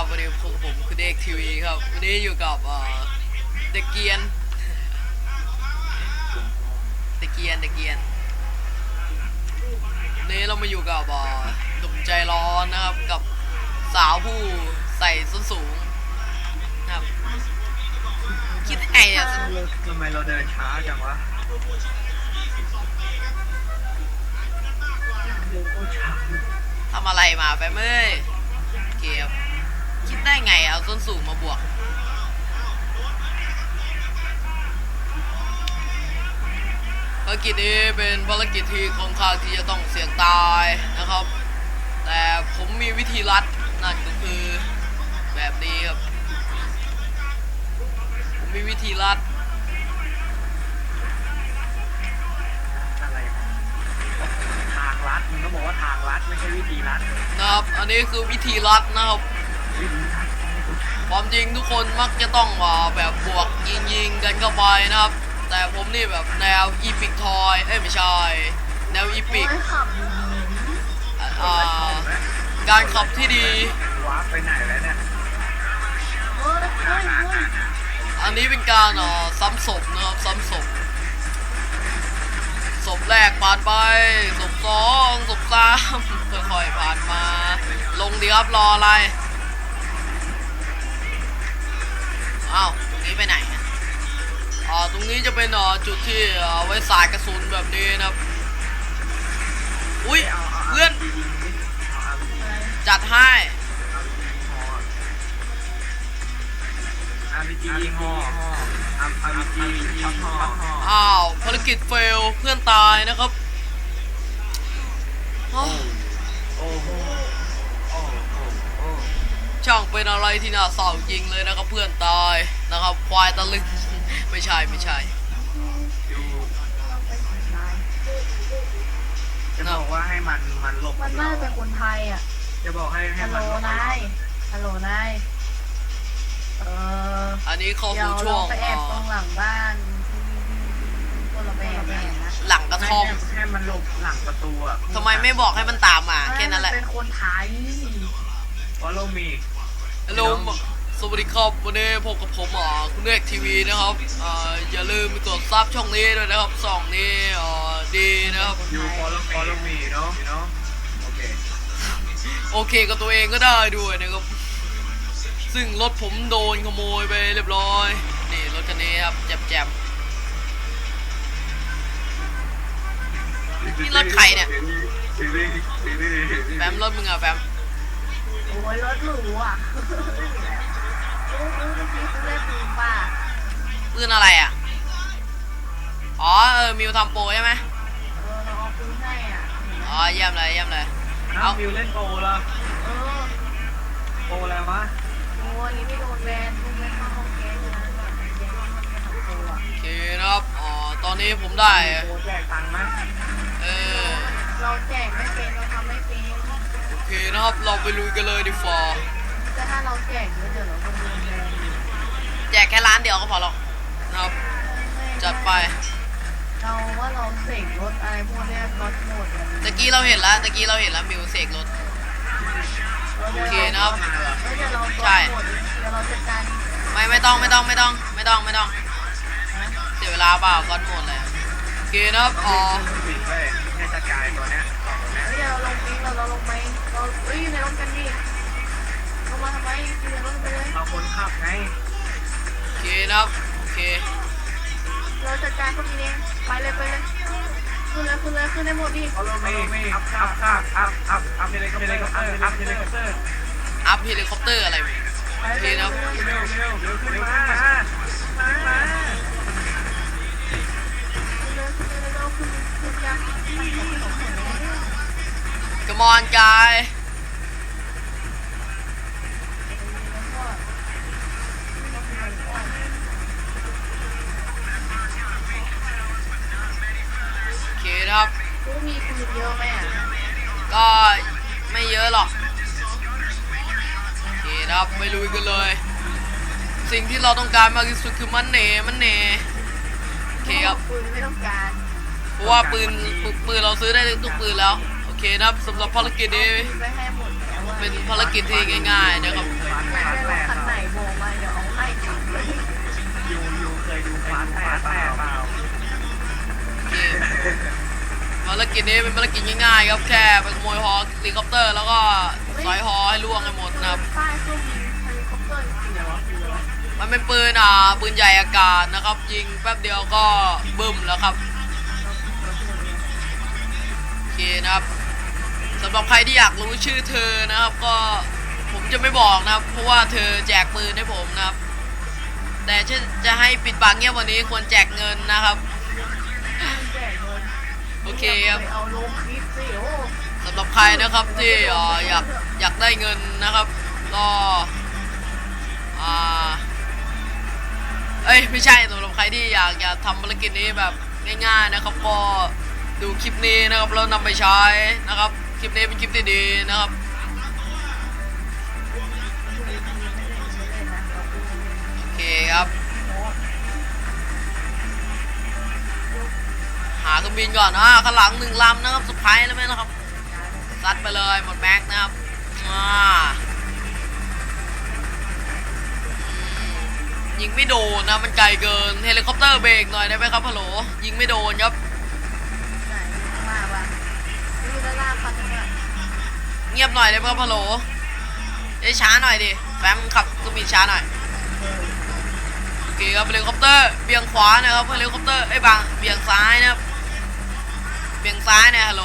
ครับวันนี้พบกับผมคุณเอกทีวีครับ วันนี้อยู่กับเอ่อเด็กเกียนเด็กเกียนเด็กเกียนวันนี้เรามาอยู่กับเอ่อหนุ่มใจร้อนนะครับ กับสาวผู้ใส่ส้นสูงนะครับ คิดไงเนี่ยทำไมเราเดินช้าจังวะเดินโคตรช้าทำอะไรมาไปเมื่อยเกียบ คิดได้ไงเอาส้นสูงมาบวก ภารกิจนี้เป็นภารกิจที่ค่อนข้างที่จะต้องเสี่ยงตายนะครับ แต่ผมมีวิธีลัดนั่นก็คือแบบนี้ครับ ผมมีวิธีลัดอะไรทางลัดมันก็บอกว่าทางลัดไม่ใช่วิธีลัดนะครับ อันนี้คือวิธีลัดนะครับวิธีลัด ความจริงทุกคนมักจะต้องมาแบบบวกยิงยิงๆกันเข้าไปนะครับ แต่ผมนี่แบบแนวอีพิกทอยเอ้ยไม่ใช่แนวอีพิกการขับที่ดีวาไปไหนแล้วเนี่ยอันนี้เป็นการอ่อซ้ำศพนะครับซ้ำศพศพแรกผ่านไปศพสองศพสามค่อยๆผ่านมา ลงดีครับรออะไร อ้าวตรงนี้ไปไหนอะอ่าตรงนี้จะเป็นเอ่อจุดที่เอ่อไว้สายกระสุนแบบนี้นะครับ อุ้ยเอาเอาเพื่อนยิงดิเอาเอายิงอะไรจัดให้อาร์พีจียิงฮออาร์พีจียิงฮออ้าวภารกิจเฟลเพื่อนตายนะครับ ช่างเป็นอะไรที่น่าเศร้าจริงเลยนะครับเพื่อนตายนะครับ ควายตะลึง ไม่ใช่ไม่ใช่อยู่เราไปถึงไหนจะบอกว่าให้มันมันหลบมันน่าจะเป็นคนไทยอะ จะบอกให้ให้ฮัลโหลมันหลบนายฮัลโหลนายเอออันนี้เข้าเดี๋ยสู่วช่วเรางไปแอบเอ่ตรองหลังบ้านที่คนละแบบนะหลังกระท่อมให้ให้มันหลบหลังประตูอะทำไมไม่บอกให้มันตามมาแค่นั้นแหละมัเป็นคนไทย วอลโลมี ฮัลโหลสวัสดีครับวันนี้พบกับผมอ่าคุณเอกทีวีนะครับอ่าอย่าลืมไปกดซับช่องนี้ด้วยนะครับสองนี้อ่าดีนะครับอยู่ฟอลฟอลโลมีเนาะเนาะโอเคโอเคกับตัวเองก็ได้ด้วยนะครับ ซึ่งรถผมโดนขโมยไปเรียบร้อย นี่รถคันนี้ครับแจมๆนี่รถใครเนี่ยแฟมรถมึงอะแฟม โอ้ยรถหรูอะโอ้ยเมื่อกี้ซื้อได้ปืนป่ะปืนอะไรอะอ๋อเออมิวทำโปรใช่ไหมเออเราเอาปืนให้อะอ๋อเยี่ยมเลยเยี่ยมเลย น้องวิวเล่นโปรเหรอเออโปรอะไรวะโอ้ยนี่ไม่โดนแบนโดนแบนเข้าห้องแก๊สเลยนะแบบแก๊สมันเป็นของโตอะโอเคนะครับ อ๋อ ตอนนี้ผมได้ โปรแจกตังค์นะเออ เราแจกไม่เป็นเราทำไม่เป็นโอ เคนะครับ เราไปลุยกันเลยดีฟอร์แต่ถ้าเราแจกเยอะเดี๋ยวเราก็โดนแบนอีกแจกแค่ร้านเดียวก็พอหรอกนะครับ จัดไป เราว่าเราเสกรถอะไรพวกเนี้ยรถหมดเลยตะกี้เราเห็นแล้วตะกี้เราเห็นแล้วมิวเสกรถ โอเคนะครับเดี๋ยวเราใช่หมดเดี๋ยวเราจัดการไม่ไม่ต้องไม่ต้องไม่ต้อง ไม่ต้องไม่ต้องเสียเวลาเปล่าก้อนหมดเลยโอเคนะครับอ๋อ ปิดไป ให้จัดการตัวเนี้ยสองตัวเนี้ยเฮ้ยเดี๋ยวเราลงปิงเราเราลงไปเราเฮ้ยอยู่ในรถกันดิลงมาทำไมอยู่ในรถไปเลยเราคนขับไงโอเคนะครับโอเคเราจัดการพวกนี้เองไปเลยไปเลยขึ้นเลยขึ้นเลยขึ้นได้หมดดิฟอลโลมีอัพอัพอัพอัพอัพอัพเฮลิคอปเตอร์อัพเฮลิคอปเตอร์อัพเฮลิคอปเตอร์อะไรไปโอเคนะครับเร็วเร็วเร็วขึ้นมามา กมอนกายโอเคนะครับ กูมีปืนเยอะไหมอะก็ไม่เยอะหรอก โอเคนะครับไปลุยกันเลย สิ่งที่เราต้องการมากที่สุดคือมันเนมันเนโอเคครับปืนไม่ต้องการ เพราะว่าปืนปืนปืนเราซื้อได้ทุกปืนแล้วโอ เคนะครับสำหรับภารกิจนี้เป็นภารกิจที่ง่ายๆนะครับคันไหนโบกมาเดี๋ยวเอาให้จริงยูยูเคยดูฟ้าเปล่าภารกิจนี้เป็นภารกิจง่ายๆครับแค่ไปขโมยฮอเลิคอปเตอร์ แล้วก็สอยฮอให้ล่วงให้หมดนะครับมันเป็นปืนอะปืนใหญ่อากาศนะครับ ยิงแป๊บเดียวก็บึ้มแล้วครับโอเคนะครับ สำหรับใครที่อยากรู้ชื่อเธอนะครับ ก็ผมจะไม่บอกนะครับ เพราะว่าเธอแจกปืนให้ผมนะครับ แต่จะจะให้ปิดปากเงียบวันนี้ควรแจกเงินนะครับ โอเคครับสำหรับใครนะครับที่ออยากอยากได้เงินนะครับก็อ่าเอ้ยไม่ใช่สำหรับใครที่อยากจะทำภารกิจนี้แบบง่ายๆนะครับ ก็ดูคลิปนี้นะครับแล้วนำไปใช้นะครับ คลิปนี้เป็นคลิปที่ดีนะครับโอเคครับ หาเครื่องบินก่อนอ่าข้างหลังหนึ่งลำนะครับสุดท้ายแล้วไหมนะครับซัดไปเลยหมดแม็กนะครับอ่ายิงไม่โดนนะมันไกลเกินเฮลิคอปเตอร์เบรกหน่อยได้ไหมครับฮัลโหลยิงไม่โดนครับ ไหนข้างล่างวะดูด้านล่างคันนึงอะ เงียบหน่อยได้ไหมครับฮัลโลเอ้ยช้าหน่อยดิแฟมขับเครื่องบินช้าหน่อยโอเคครับเฮลิคอปเตอร์เบี่ยงขวานะครับเฮลิคอปเตอร์ไอ้ยบางเบี่ยงซ้ายนะครับเบี่ยงซ้ายเนี่ยฮัลโหล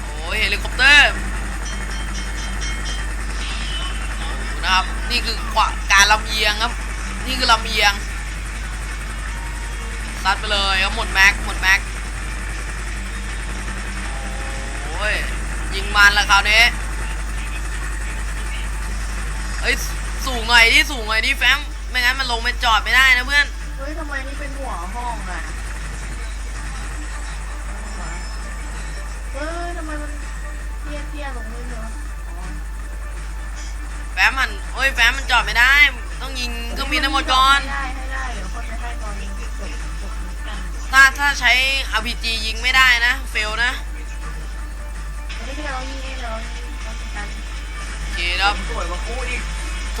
โอ้ยเฮลิคอปเตอร์นะครับนี่คือขวาการลำเอียงครับนี่คือลำเอียงซัดไปเลยครับหมดแม็กหมดแม็ก ยยิงมันแล้วคราวนี้เอ้ยสูงหน่อยดิสูงหน่อยดิแฟมไม่งั้นมันลงไปจอดไม่ได้นะเพื่อนเฮ้ยทำไมนี่เป็นหัวห้องอะเฮ้ยทำไมมันเตี้ยเตี้ยๆลงเลยเนอะอ๋อแฟมมันโอ้ยแฟมมันจอดไม่ได้ ต้องยิงเครื่องบินทั้งหมดก่อนให้ได้ให้ได้เดี๋ยวคนจะให้ตอนนี้จบจบกันถ้าถ้าใช้ RPG ยิงไม่ได้นะ เฟลนะ ไม่ได้เรายิงเองเรายิงเราจัดการโอเคครับสวยกว่ากูอีกโถ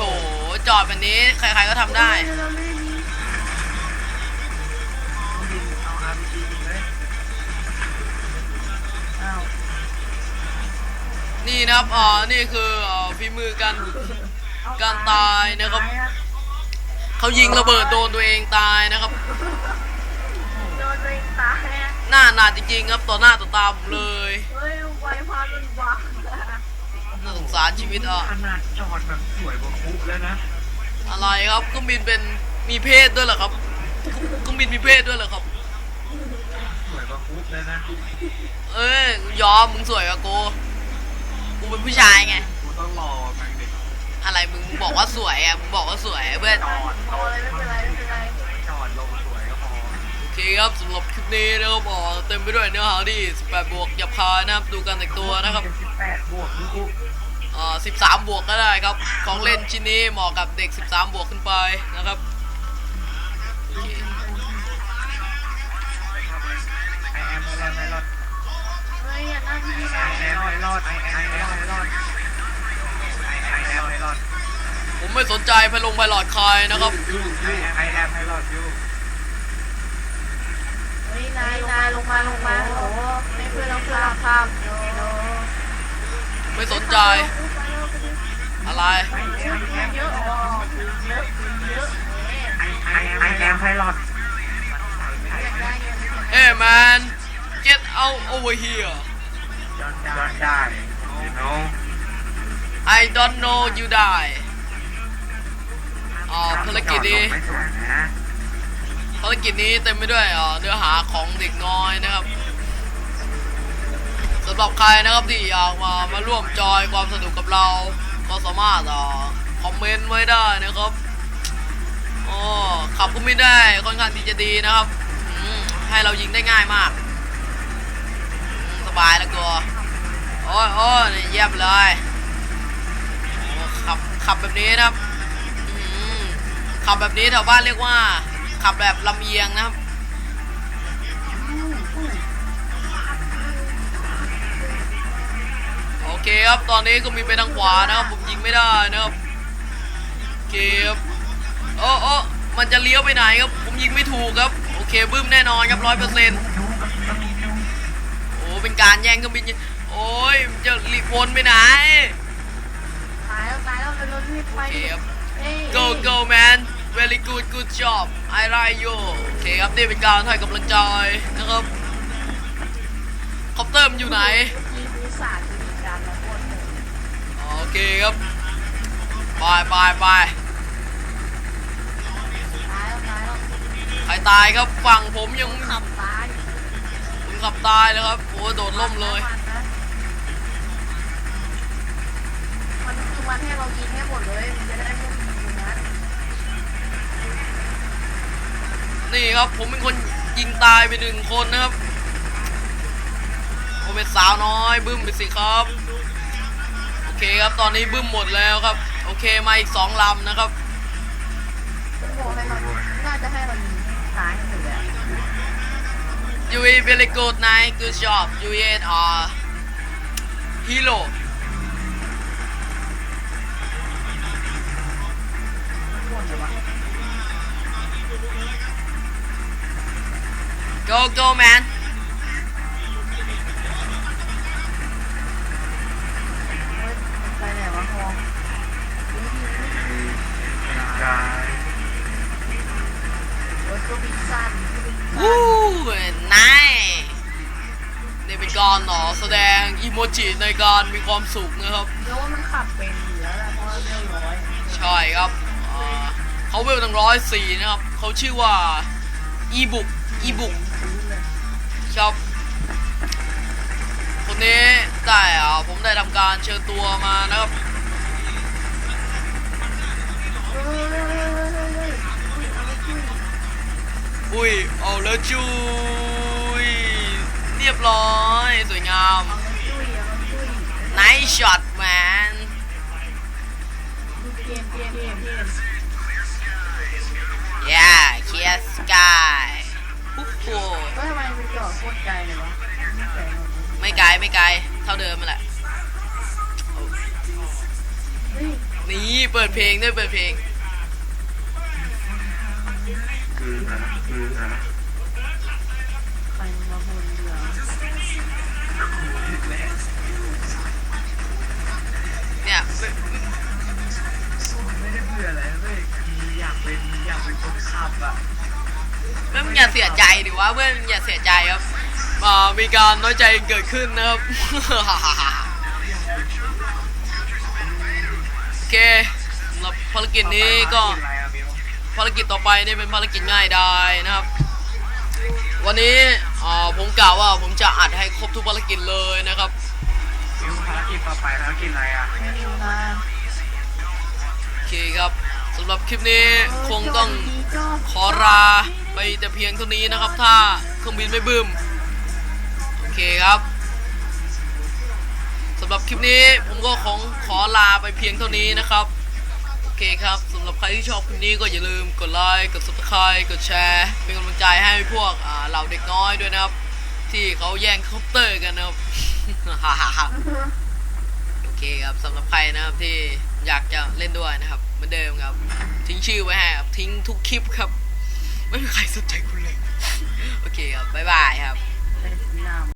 จอดแบบนี้ใครๆก็ทำได้เฮ้ยเราไม่มีบินเอา RPG ยิงเลยอ้าวนี่นะครับอ๋อนี่คือเอ่อฝีมือกัน เอการตายนะครับ ตายอะเขายิงระเบิดโดนตัวเองตายนะครับ โดนตัวเองตายอะหน้าหนาจริงๆครับต่อหน้าต่อตาผมเลย เฮ้ย ไวพาเป็นวังน่าสงสารชีวิตอะขนาดจอดแบบสวยกว่ากูแล้วนะ อะไรครับเครื่องบินเป็นมีเพศด้วยเหรอครับเครื่องบินมีเพศด้วยเหรอครับ สวยกว่ากูแล้วนะเอ้ยยอมมึงสวยกว่ากู กูเป็นผู้ชายไง กูต้องรอมันเด็กอะไรมึงบอกว่าสวยอะมึงบอกว่าสวยเพื่อนจอดเอาอะไรไม่เป็นไรไม่เป็นไรจอดลงสวยก็พอโอ เคครับสำหรับคลิปนี้นะครับอ๋อเต็มไปด้วยเนื้อหาที่ 18 บวกหยับคายนะครับ ดูการแต่งตัวนะครับสิบแปดบวกดูกูอ่า13 บวกก็ได้ครับ ของเล่นชิ้นนี้เหมาะกับเด็ก 13 บวกขึ้นไปนะครับโอเคไอแอมไอแอมไอรอดเฮ้ยอย่านั่งที่นี่ไอนะแอมไอรอดไอแอมไอรอดไอรอดไอแอมไอรอดผมไม่สนใจไพลงไพลอดใครนะครับยูยูไอแอมไอรอดยูเฮ้ย นายนายลงมาลงมาโอ้โหให้เพื่อนเราข้ามข้ามโอ้โหไม่สนใจ อะไรเยอะเยอะอ๋อเยอะเยอะไอไอไอแอมไอรอดอยากได้เงินเฮ้ man get out over here ยอดได้ you know I don't know you die อ่าภารกิจนี้ไม่สวยนะ ภารกิจนี้เต็มไปด้วยเอ่อเนื้อหาของเด็กน้อยนะครับสำหรับใครนะครับที่อยากมามาร่วมจอยความสนุกกับเรา ก็สามารถอ่อคอมเมนต์ไว้ได้นะครับอ๋อขับก็ไม่ได้ค่อนข้างที่จะดีนะครับให้เรายิงได้ง่ายมากมสบายแล้วตัวโอ้ยโอ้ยเยี่ยมเลยขับขับแบบนี้นะครับขับแบบนี้แถวบ้านเรียกว่า ขับแบบลำเอียงนะครับโอเคครับตอนนี้ก็มีไปทางขวานะครับผมยิงไม่ได้นะครับโอเคครับโอ้โอ้มันจะเลี้ยวไปไหนครับ ผมยิงไม่ถูกครับ โอเคบึ้มแน่นอนครับร้อยเปอร์เซ็นต์โอ้เป็นการแย่งเครื่องบินยิงโอ้ยมันจะรีบวนไปไหนตายแล้วตายแล้วเป็นรถรีบไปโอเคครับเอ้ย go go man very good good job I like you โอเคครับนี่เป็นการให้กำลังใจนะครับคอปเตอร์มันอยู่ไหน มีปีศาจมีการมาพ่นเลยโอเคครับไปไปไปตายแล้วตายแล้วใครตายครับฝั่งผมยังขับตายผมขับตายเลยครับโอ้โดดล่มเลยมันนะมันคือวันให้เรายิงให้หมดเลย นี่ครับ ผมเป็นคนยิงตายไปหนึ่งคนนะครับผมเป็นสาวน้อยบึ้มไปสิครับ โอเคครับตอนนี้บึ้มหมดแล้วครับ โอเคมาอีกสองลำนะครับผมบอกให้เราน่าจะให้เรายิงตายให้หมดเลยอะ You is very good night good job You is a hero หมดเลยวะ Go go man เฮ้ยมันไปไหนวะฮองกายรถก็บินสั้นก็บินสั้วู้นนายนี่เป็นการหนอแสดงอีโมจิในการมีความสุขนะครับ แล้วว่ามันขับเป็นอยู่แล้วแหละเพราะว่าเร็วร้อย ใช่ครับอ่าเขาเวลตั้งร้อยสี่นะครับ เขาชื่อว่า อีบุกอีบุกซื้อเลยครับคนนี้ได้อ่าผมได้ทำการเชิญตัวมานะครับอุ้ยเอาแล้วจุยเรียบร้อย สวยงามไม่จุ้ยเอาไม่จุ้ย nice shot man ดูเกมเกม เกมเกม yeah clear sky โอ้โหแล้วทำไมมันจอดโคตรไกลเลยวะไม่ไกลหรอกไม่ไกลไม่ไกลเท่าเดิมมาแหละเฮ้ยนี่เปิดเพลงด้วยเปิดเพลง คือนะคือนะใคร พื่อนอย่าเสียใจดิวะเพื่อนอย่าเสียใจครับอ่ามีการน้อยใจเกิดขึ้นนะครับโอเคสำหรับภารกิจนี้ก็อะไรอะบิวภารกิจต่อไปนี่เป็นภารกิจง่ายได้นะครับ วันนี้อ่าผมกล่าวว่าผมจะอัดให้ครบทุกภารกิจเลยนะครับบิวภารกิจต่อไปภารกิจอะไรอะไม่รู้นะโอเคครับ สำหรับคลิปนี้คงต้องขอลาไปแต่เพียงเท่านี้นะครับ ถ้าเครื่องบินไม่บึ้มโอเคครับสำหรับคลิปนี้ผมก็ของขอลาไปเพียงเท่านี้นะครับโอเคครับสำหรับใครที่ชอบคลิปนี้ก็อย่าลืมกดไลค์กด subscribe กดแชร์เป็นกำลังใจให้พวกเหล่าเด็กน้อยด้วยนะครับ ที่เขาแย่งคอปเตอร์กันนะครับ เคครับสำหรับใครนะครับที่อยากจะเล่นด้วยนะครับเหมือนเดิมครับ ทิ้งชื่อไว้ให้ครับทิ้งทุกคลิปครับ ไม่มีใครสนใจคุณเลย โอเคครับบ๊ายบายครับ